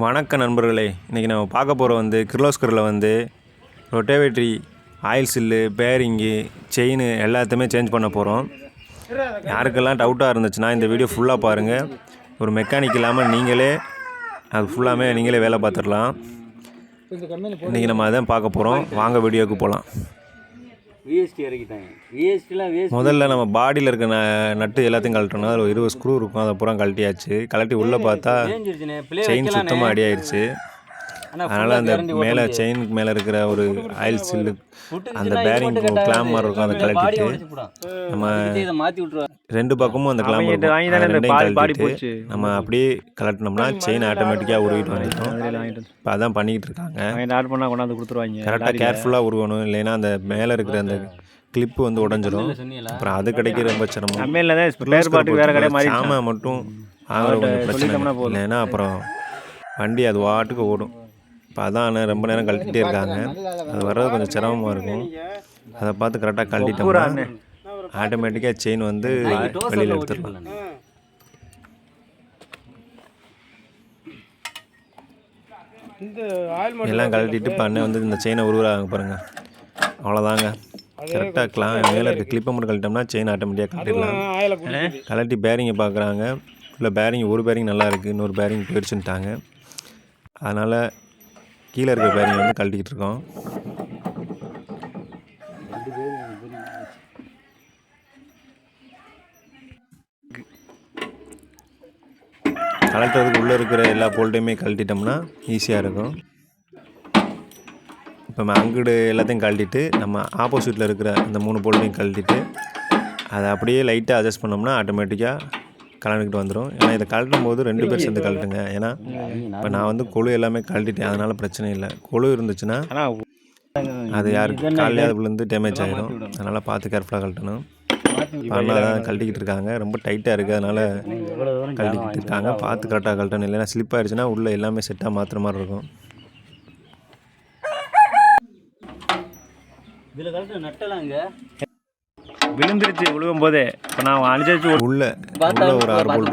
வணக்க நண்பர்களே இன்றைக்கி நம்ம பார்க்க போகிற வந்து கிர்லோஸ்கரில் வந்து ரொட்டேவேட்ரி ஆயில் சில்லு பேரிங்கு செயின் எல்லாத்தையுமே சேஞ்ச் பண்ண போகிறோம் யாருக்கெல்லாம் டவுட்டாக இருந்துச்சுன்னா இந்த வீடியோ ஃபுல்லாக பாருங்கள் ஒரு மெக்கானிக் இல்லாமல் நீங்களே அது ஃபுல்லாமே நீங்களே வேலை பார்த்துடலாம். இன்றைக்கி நம்ம அதான் பார்க்க போகிறோம் வாங்க வீடியோவுக்கு போகலாம் விஎஸ்டி இறக்கிட்டாங்க. விஎஸ்டிலாம் விஎஸ்டி முதல்ல நம்ம பாடியில் இருக்க ந நட்டு எல்லாத்தையும் கழட்டணும் அதில் இருபது ஸ்க்ரூ இருக்கும். அதை பூரா கழட்டியாச்சு. கழட்டி உள்ளே பார்த்தா செயின் சுத்தமாக அடி ஆயிடுச்சு அதனால் அந்த மேலே செயினுக்கு மேலே இருக்கிற ஒரு ஆயில் சில்லு அந்த பேரிங் கிளாம் மாதிரி இருக்கும் அதை கழட்டிட்டு நம்ம ரெண்டு பக்கமும் அந்த கிளாம் ரெண்டையும் போச்சு. நம்ம அப்படியே கலட்டினோம்னா செயின் ஆட்டோமேட்டிக்காக உருவிட்டு வாங்கிட்டு இப்போ அதான் பண்ணிக்கிட்டு இருக்காங்க. ஆர்டர் பண்ணால் கொண்டாந்து கொடுத்துருவாங்க. கரெக்டாக கேர்ஃபுல்லாக உருவணும் இல்லைன்னா அந்த மேலே இருக்கிற அந்த கிளிப்பு வந்து உடஞ்சிரும். சொன்னீங்களா அப்புறம் அது கிடைக்க ரொம்ப சிரமம். கம்பெனியில் தான் ஸ்பேர் வேறு கடை மாதிரி சாமான் மட்டும் ஆகிற கொஞ்சம் பிரச்சனை. இல்லைன்னா அப்புறம் வண்டி அது வாட்டுக்கு ஓடும். இப்போ அதான் ரொம்ப நேரம் கழட்டிகிட்டே இருக்காங்க. அது வர்றது கொஞ்சம் சிரமமாக இருக்கும். அதை பார்த்து கரெக்டாக கழட்டிட்டோம்னா ஆட்டோமேட்டிக்காக செயின் வந்து வெளியில் எடுத்துடலாம். எல்லாம் கழட்டிட்டு இப்போ அண்ணன் வந்து இந்த செயினை உருவாங்க பாருங்கள் அவ்வளோதாங்க. கரெக்டாக கிளா மேலே இருக்க கிளிப்பை மட்டும் கழட்டிட்டோம்னா செயின் ஆட்டோமேட்டிக்காக கழட்டிடலாம். கழட்டி பேரிங்கை பார்க்குறாங்க. இல்லை பேரிங் ஒரு பேரிங் நல்லா இருக்குது இன்னொரு பேரிங் போயிடுச்சுன்ட்டாங்க அதனால் கீழே இருக்க பேரிங் வந்து கழட்டிக்கிட்டு இருக்கோம். கழட்டுறதுக்கு உள்ளே இருக்கிற எல்லா போல்ட்டையுமே கழட்டிட்டோம்னா ஈஸியாக இருக்கும். இப்போ நம்ம அங்குடு எல்லாத்தையும் கழட்டிட்டு நம்ம ஆப்போசிட்டில் இருக்கிற அந்த மூணு போல்ட்டையும் கழட்டிட்டு அதை அப்படியே லைட்டாக அட்ஜஸ்ட் பண்ணோம்னா ஆட்டோமேட்டிக்காக கலந்துக்கிட்டு வந்துடும் ஏன்னா இதை கழட்டும் போது ரெண்டு பேர் சேர்ந்து கழட்டுங்க. ஏன்னா இப்போ நான் வந்து கொழு எல்லாமே கழட்டிட்டேன். அதனால் பிரச்சனை இல்லை. கொழு இருந்துச்சுன்னா அது யாருக்கு காலையாவது விழுந்து டேமேஜ் ஆகிடும் அதனால் பார்த்து கேர்ஃபுல்லாக கழட்டணும். அண்ணா தான் கழட்டிக்கிட்டு இருக்காங்க. ரொம்ப டைட்டாக இருக்குது அதனால் கழட்டிக்கிட்டு இருக்காங்க. பார்த்து கரெக்டாக கழட்டணும். இல்லைன்னா ஸ்லிப் ஆயிடுச்சுன்னா உள்ளே எல்லாமே செட்டாக மாற்றுற மாதிரி இருக்கும். இதில் கலட்டு நட்டலாங்க விழுந்துருச்சு விழுகும் போதே இப்போ நான் அனுசரிச்சு ஒரு உள்ள உள்ள ஒரு ஆறு போல்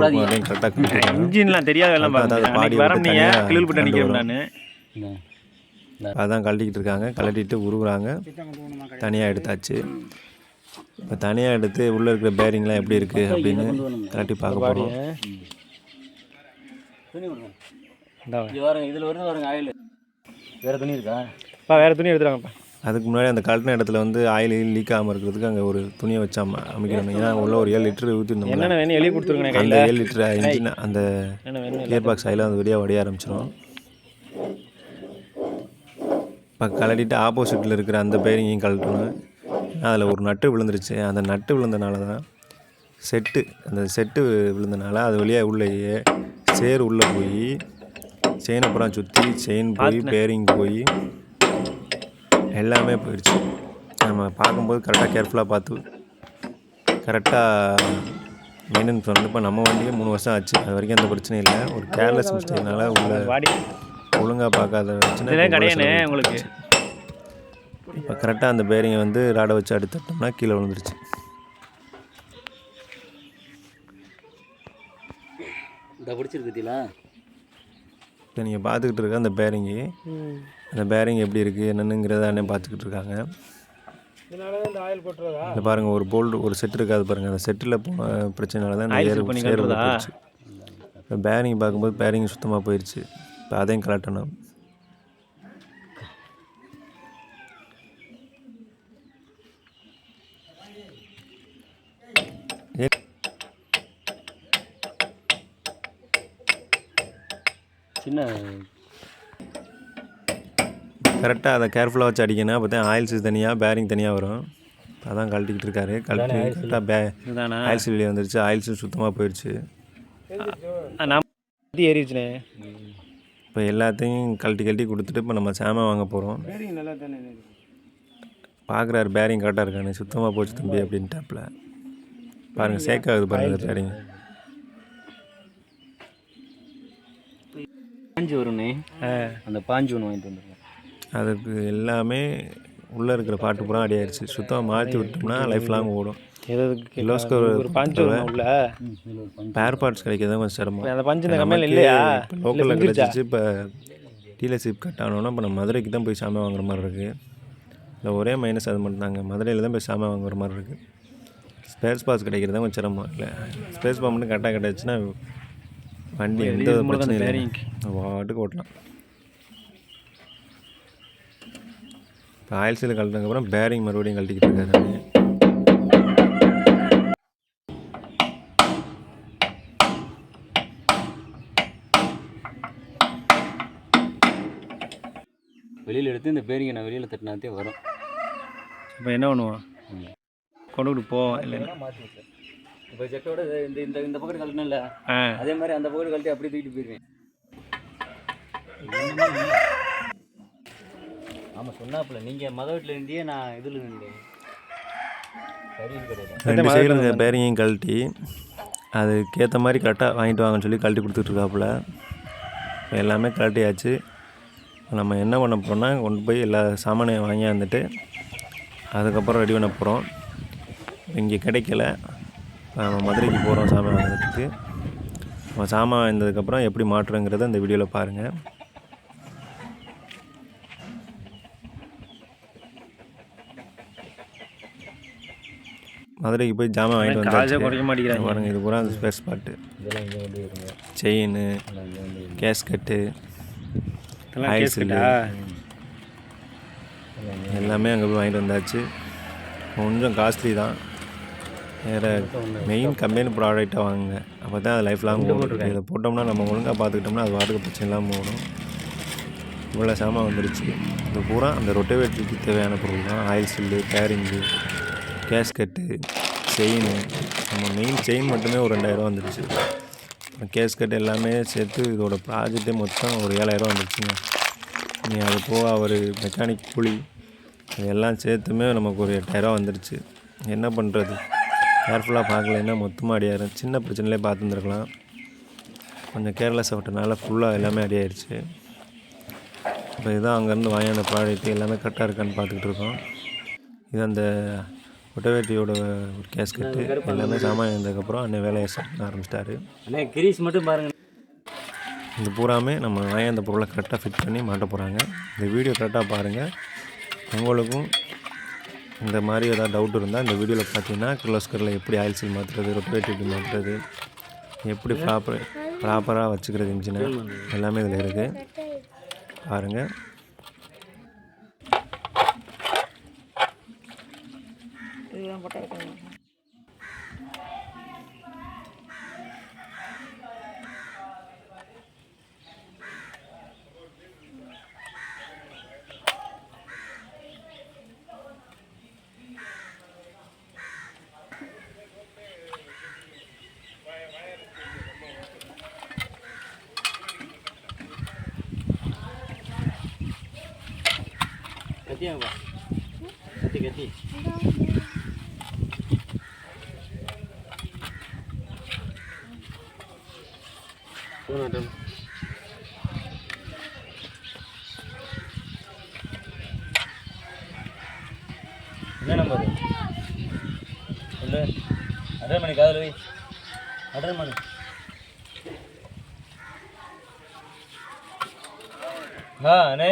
கரெக்டாக இன்ஜின்லாம் தெரியாத எல்லாம் பார்த்தேன் வரம் நீங்கள் தனியா கிளில் போட்டு நிற்கிறேன். நான். அதான் கழட்டிக்கிட்டு இருக்காங்க. கழட்டிட்டு உருகுறாங்க தனியாக எடுத்தாச்சு. இப்போ தனியாக எடுத்து உள்ளே இருக்கிற பேரிங்லாம் எப்படி இருக்குது அப்படின்னு கழட்டி பார்க்க போகிறோம் இதில் வருது வேறு துணி இருக்கா? பா வேறு துணி எடுத்துறாங்கப்பா அதுக்கு முன்னாடி அந்த கழட்டின இடத்துல வந்து ஆயில் லீக் ஆகாமல் இருக்கிறதுக்கு அங்கே ஒரு துணியை வச்சு அம அமைக்கணும். ஏன்னா உள்ள ஒரு ஏழு லிட்டர் வேணும் எழுதி கொடுத்துருங்கண்ணே அந்த ஏழு லிட்டர் இன்ஜின் அந்த கியர் பாக்ஸ் ஆயில் அது வெளியாக வடிய ஆரம்பிச்சிடும் இப்போ கழட்டிட்டு ஆப்போசிட்டில் இருக்கிற அந்த பேரிங்கையும் கழட்டணும். அதில் ஒரு நட்டு விழுந்துருச்சு. அந்த நட்டு விழுந்தனால தான் செட்டு அந்த செட்டு விழுந்தனால அது வழியாக உள்ளேயே சேர் உள்ளே போய் செயினை அப்புறம் சுற்றி செயின் போய் பேரிங் போய் எல்லாமே போயிடுச்சு. நம்ம பார்க்கும்போது கரெக்டாக கேர்ஃபுல்லாக பார்த்து கரெக்டாக மெயின்டெனன்ஸ் பண்ணணும். இப்போ நம்ம வண்டியே மூணு வருஷம் ஆச்சு. அது வரைக்கும் எந்த பிரச்சனையும் இல்லை. ஒரு கேர்லெஸ் மிஸ்டேக்னால உள்ள ஒழுங்காக பார்க்காத இதெல்லாம் கிடையாதுண்ணே உங்களுக்கு. இப்போ கரெக்டாக அந்த பேரிங்கை வந்து ராடை வச்சு அடுத்தட்டோம்னா கீழே விழுந்துருச்சு. பிடிச்சிருக்குதீங்களா இப்போ நீங்கள் பார்த்துக்கிட்டு இருக்க அந்த பேரிங்கு அந்த பேரிங் எப்படி இருக்குது என்னென்னுங்கிறத அண்ணே பார்த்துக்கிட்டு இருக்காங்க. இந்த பாருங்கள் ஒரு போல்டு ஒரு செட் இருக்காது பாருங்கள் அந்த செட்டில் போன பிரச்சனைனால தான் இந்த ஏர் பேரிங் பார்க்கும்போது பேரிங் சுத்தமாக போயிடுச்சு. இப்போ அதையும் கலட்டணும் ஏ சின்ன கரெக்டாக அதை கேர்ஃபுல்லாக வச்சு அடிக்கணும். அப்போ தான் ஆயில் சீஸ் தனியாக பேரிங் தனியாக வரும். அதான் கழட்டிக்கிட்டு இருக்காரு. கழட்டி கரெக்டாக பே இதுதானா ஆயில் சீல் வெளியே வந்துருச்சு. ஆயில் சீல் சுத்தமாக போயிடுச்சு. நான் ஏறிடுச்சுண்ணே இப்போ எல்லாத்தையும் கழட்டி கழட்டி கொடுத்துட்டு இப்போ நம்ம சாமான் வாங்க போகிறோம் பார்க்குறாரு பேரிங் கரெக்டாக இருக்கானு. சுத்தமாக போச்சு தம்பி அப்படின்ட்டாப்புல. பாருங்கள் சேக் ஆகுது பாருங்கள் பேரிங் பாஞ்சு வரும்ண்ணே அந்த பாஞ்சு ஒன்று வாங்கிட்டு வந்துருங்க அதுக்கு எல்லாமே உள்ளே இருக்கிற பாட்டு பூரா அடி ஆயிடுச்சு. சுத்தமாக மாற்றி விட்டோம்னா லைஃப் லாங் ஓடும். ஒரு பஞ்சு உள்ள. பேர் பார்ட்ஸ் கிடைக்கிறது கொஞ்சம் சிரமம். அந்த பஞ்சு கம்மியில் இல்லையா? லோக்கலில் கிடச்சிச்சு. இப்போ டீலர்ஷிப் கட் ஆகணும்னா இப்போ நம்ம மதுரைக்கு தான் போய் சாமான் வாங்குற மாதிரி இருக்குது இல்லை ஒரே மைனஸ் அது மட்டும் தாங்க மதுரையில் தான் போய் சாமான் வாங்குற மாதிரி இருக்குது ஸ்பேர்ஸ் பாஸ் கிடைக்கிறது கொஞ்சம் சிரமம். இல்லை ஸ்பேஸ் பாஸ் மட்டும் கரெக்டாக கிடச்சுன்னா வண்டி எந்த பிரச்சனையும் இல்லை வாட்டுக்கு ஓட்டலாம். இப்போ ஆயில் சீல் கழட்டினதுக்கப்புறம் பேரிங் மறுபடியும் கழட்டிக்கிட்டு இருக்காரு வெளியில் எடுத்து இந்த பேரிங்கை நான் வெளியில் தட்டினாத்தே வரும். இப்போ என்ன பண்ணுவான் கொண்டு விட்டு போ இல்லை மாற்றி இப்போ ஜெட்டோட இந்த இந்த இந்த பக்கத்து கழட்டினல ஆ. அதே மாதிரி அந்த பக்கத்து கழட்டி அப்படியே தூக்கிட்டு போயிடுவேன் ஆமாம் சொன்னாப்புல நீங்கள் மத வீட்டில் இருந்தியே நான் இதில் நின்றேன் ரெண்டு இருக்க பேரிங்கையும் கழட்டி அதுக்கேற்ற மாதிரி கரெக்டாக வாங்கிட்டு வாங்கன்னு சொல்லி கழட்டி கொடுத்துட்ருக்காப்புல. எல்லாமே கழட்டியாச்சு. நம்ம என்ன பண்ண போகிறோம்னா கொண்டு போய் எல்லா சாமானையும் வாங்கியாந்துட்டு அதுக்கப்புறம் ரெடி பண்ண போகிறோம் இங்கே கிடைக்கல. மதுரைக்கு போகிறோம் சாமான் வாங்குறதுக்கு. நம்ம சாமான் வாங்கினதுக்கப்புறம் எப்படி மாற்றுறோங்கிறத இந்த வீடியோவில் பாருங்கள் மதுரைக்கு போய் ஜாமான் வாங்கிட்டு வந்தாச்சு. குறைக்க மாட்டேங்கிறாங்க. பாருங்கள் இது பூரா அந்த ஸ்பேர் ஸ்பாட்டு வந்து செயின் வந்து கேஸ்கட்டு இதெல்லாம் ஆயில் கேஸ் கட்டா எல்லாமே அங்கே போய் வாங்கிட்டு வந்தாச்சு. கொஞ்சம் காஸ்ட்லி தான். வேறு மெயின் கம்பெனி ப்ராடக்டாக வாங்குங்க அப்போ தான் அது லைஃப் லாங் போட்டுருக்கு இதை போட்டோம்னா நம்ம ஒழுங்காக பார்த்துக்கிட்டோம்னா அது வாட்டுக்கு பிரச்சனை இல்லாமல் ஓடும் இவ்வளோ சாமான் வந்துருச்சு. இது பூரா அந்த ரொட்டவேட்டருக்கு தேவையான பொருள் தான். ஆயில் சில்லு பேரிங்கு கேஸ்கட்டு செயின் நம்ம மெயின் செயின் மட்டுமே ஒரு ரெண்டாயிரம் வந்துருச்சு. கேஸ்கட் எல்லாமே சேர்த்து இதோட ப்ராஜெக்டே மொத்தம் ஒரு ஏழாயிரம் வந்துருச்சுங்க. நீ அது போக அவர் மெக்கானிக் கூலி இதெல்லாம் சேர்த்துமே நமக்கு ஒரு எட்டாயிரம் வந்துருச்சு. என்ன பண்ணுறது கேர்ஃபுல்லாக பார்க்கலைன்னா மொத்தமாக அடியாயிரும் சின்ன பிரச்சனையிலே பார்த்துருந்துருக்கலாம். கொஞ்சம் கேர்லெஸ் விட்டனால ஃபுல்லாக எல்லாமே அடி ஆயிடுச்சு. இப்போ இதுதான் அங்கேருந்து வாங்கின ப்ராடக்ட் எல்லாமே கரெக்டாக இருக்கான்னு பார்த்துக்கிட்டு இருக்கோம். இது அந்த ஒட்டவேட்டியோட ஒரு கேஸ்கட்டு எல்லாமே சாமான் இருந்ததுக்கப்புறம் அன்னை வேலையை ஆரம்பிச்சிட்டாரு. கிரீஸ் மட்டும் பாருங்க. இந்த பூராமே நம்ம வாங்கி அந்த பொருளை கரெக்டாக ஃபிட் பண்ணி மாட்ட போகிறாங்க இந்த வீடியோ கரெக்டாக பாருங்கள் உங்களுக்கும் இந்த மாதிரி ஏதாவது டவுட் இருந்தால் இந்த வீடியோவில் பார்த்தீங்கன்னா கிர்லோஸ்கரில் எப்படி ஆயில் சீல் மாற்றுறது ரொட்டவேட் எப்படி மாற்றுறது எப்படி ப்ராப்பர் ப்ராப்பராக வச்சுக்கிறது இன்ஜினை எல்லாமே இதில் இருக்குது பாருங்கள் கத்தியாங்கப்பா கத்தி போகட்டும் என்ன நம்பர் சொல்லு அட்டன் பண்ணி காதல் வை அட்டன் பண்ணு ஆ அண்ணே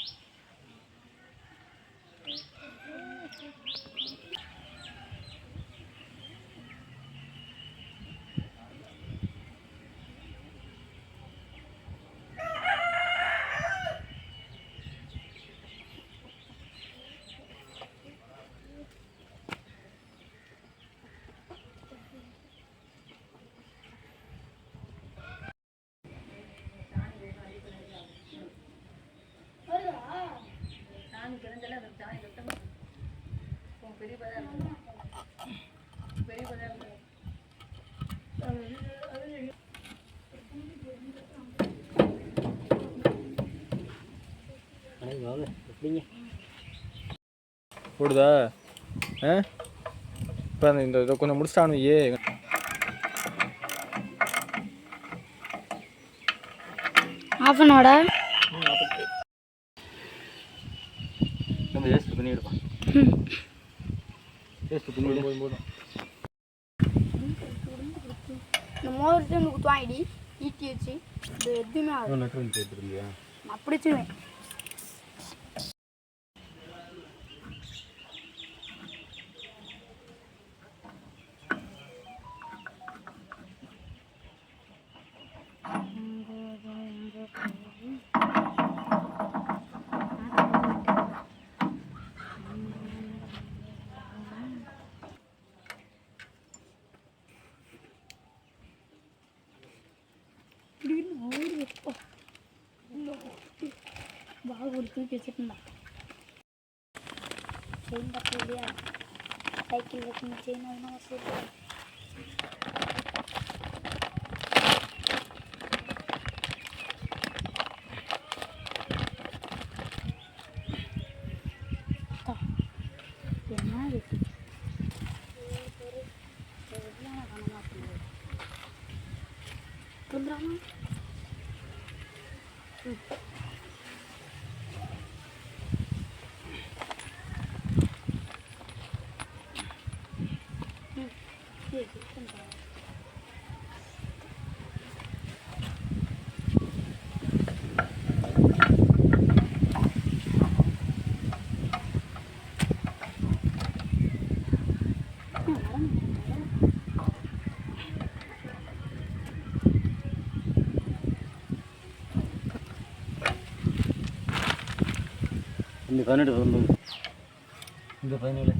எப்படிங்க போடுதா? ஆ? இப்போ இந்த இதை கொஞ்சம் முடிச்சிட்டானு ஏ ஆஃப் அன் நம்ம வேஸ்ட் பண்ணி எடுப்போம் வேஸ்ட் பண்ணி எடு. போதும் இந்த மோதிரத்தை வந்து குத்து வாங்கிடி ஈட்டி வச்சு. இது எதுவுமே ஆகும் நான் பிடிச்சிருவேன் பால் ஒரு தூக்கி வச்சுருந்தான் செயின் பத்து இல்லையா சைக்கிள் இந்த பதினெட்டு பதினொன்று இந்த பதினேழு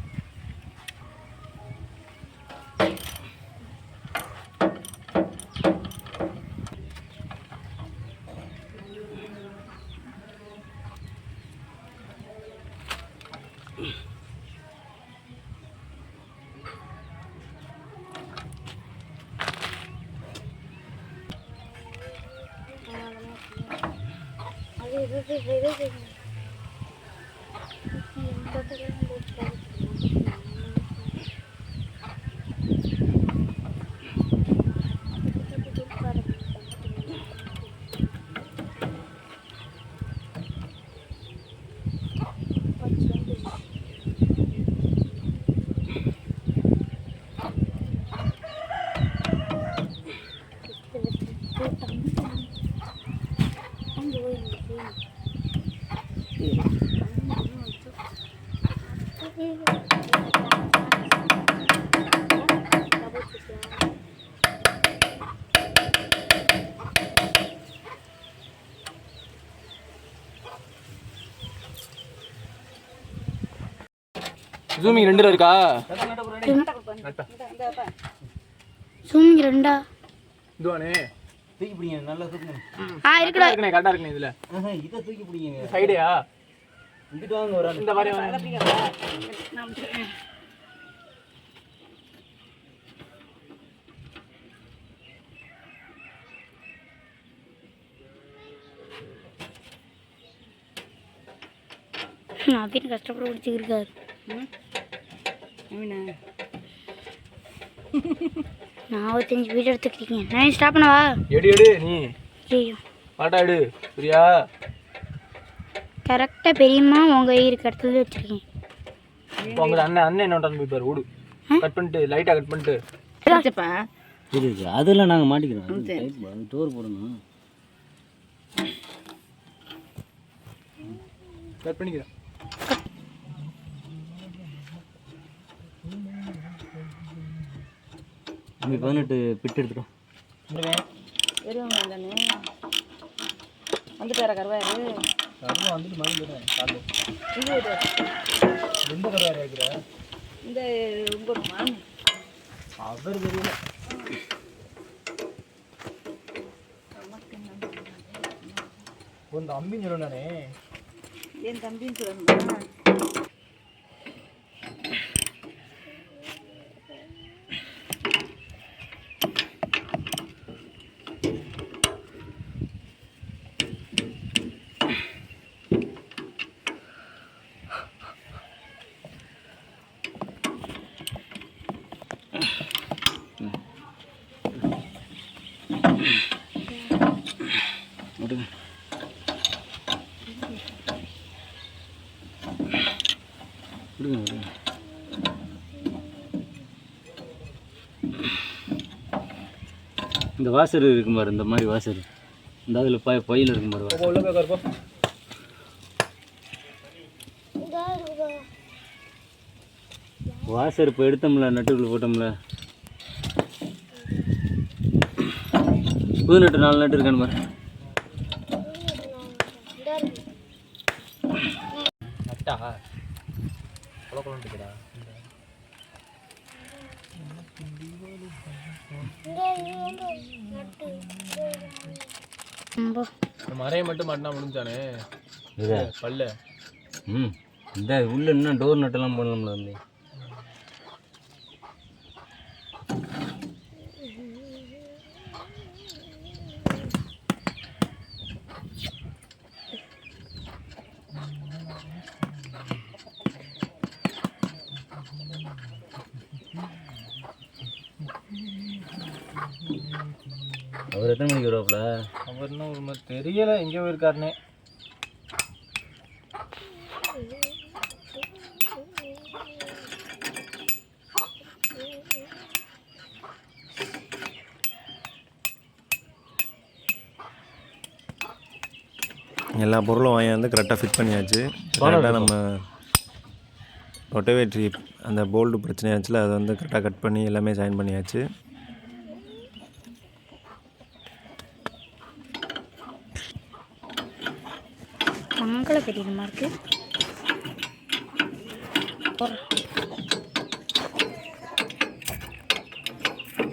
அது இது ஜூமிங் ரெண்டுல இருக்கா? சூமிங் ரெண்டா? இதுவானே தூக்கி பிடிங்க நல்லா தூக்குங்க. ஆ இருக்குடா. இருக்குண்ணே கரெக்டாக இருக்குண்ணே இதில். இதை தூக்கி பிடிங்க. சைடையா? இங்கிட்டு வாங்க ஒரு இந்த மாதிரி வாங்க. அப்படின்னு கஷ்டப்பட்டு பிடிச்சிருக்காரு நாற்பத்தஞ்சு வீடியோ எடுத்துக்கிட்டீங்க. நான் ஸ்டாப் பண்ணவா? எடு எடு நீ. ஐயோ பாட்டா எடு சரியா கரெக்டாக பெரியம்மா உங்கள் இருக்க இடத்துல வச்சுருக்கீங்க இப்போ உங்க அண்ணன் அண்ணன் என்ன பண்ணுறான்னு போய் பாரு விடு கட் பண்ணிட்டு லைட்டாக கட் பண்ணிட்டு. இரு இரு. அதெல்லாம் நாங்கள் மாட்டிக்கிறோம். டோர் போடணும். கட் பண்ணிக்கிறேன். தம்பி பதினெட்டு பிட்டு எடுத்துட்டோம் கருவா வந்துட்டு மறந்துடுறேன் காலையில் எந்த கருவா இருக்கிற அவர் தெரியல. இந்த அம்பின்னு சொல்லணே என் தம்பின்னு சொல்லணுமா? இந்த வாசர் இருக்கும் பாரு இந்த மாதிரி வாசர் இந்த அதில் பய பையில் இருக்கும் பாரு வாசர் இப்போ எடுத்தோம்ல நட்டுக்குள்ள போட்டோம்ல. புது நட்டு நாலு நட்டு இருக்கான்னு பாரு. மறையை மட்டும் மாட்டினா முடிஞ்சானே? பல்ல. ம். இந்த உள்ள இன்னும் டோர் நட்டெல்லாம் போடலாம்ல வந்து வருவாப்புல அவர் இன்னும் ஒரு மாதிரி தெரியல. எங்கே போயிருக்காருனே எல்லா பொருளும் வாங்கி வந்து கரெக்டாக ஃபிட் பண்ணியாச்சு. கரெக்டாக நம்ம ரொட்டவேட்ரி அந்த போல்டு பிரச்சனையாச்சுல அதை வந்து கரெக்டாக கட் பண்ணி எல்லாமே ஜாயின் பண்ணியாச்சு. மங்கள பெரியமா இருக்கு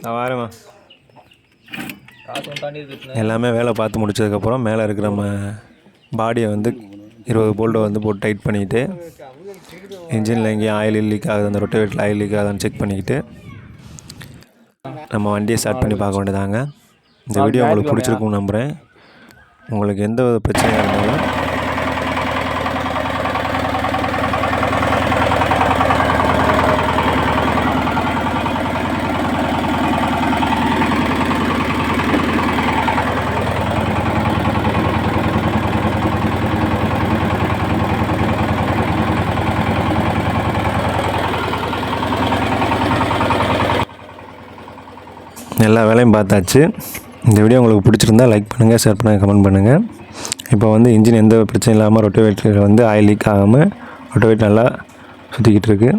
நான் வாரேம்மா. காசு தாண்டி இருக்கு எல்லாமே வேலை பார்த்து முடிச்சதுக்கப்புறம் மேலே இருக்கிற நம்ம பாடியை வந்து இருபது போல்ட்டை வந்து போட்டு டைட் பண்ணிக்கிட்டு இன்ஜினில் எங்கேயும் ஆயில் லீக் ஆகுது அந்த ரொட்டவேட்டில் ஆயில் லீக் ஆகுதுன்னு செக் பண்ணிக்கிட்டு நம்ம வண்டியை ஸ்டார்ட் பண்ணி பார்க்க வேண்டியதாங்க. இந்த வீடியோ உங்களுக்கு பிடிச்சிருக்கும்னு நம்புகிறேன் உங்களுக்கு எந்த வித பிரச்சனையாக இருந்தாலும் எல்லா வேலையும் பார்த்தாச்சு. இந்த வீடியோ உங்களுக்கு பிடிச்சிருந்தா லைக் பண்ணுங்கள் ஷேர் பண்ணுங்கள் கமெண்ட் பண்ணுங்கள் இப்போ வந்து இன்ஜின் எந்த பிரச்சனையும் இல்லாமல் ரொட்டோவேட்டர் வந்து ஆயில் லீக் ஆகாமல் ரொட்டோவேட் நல்லா சுற்றிக்கிட்டு இருக்குது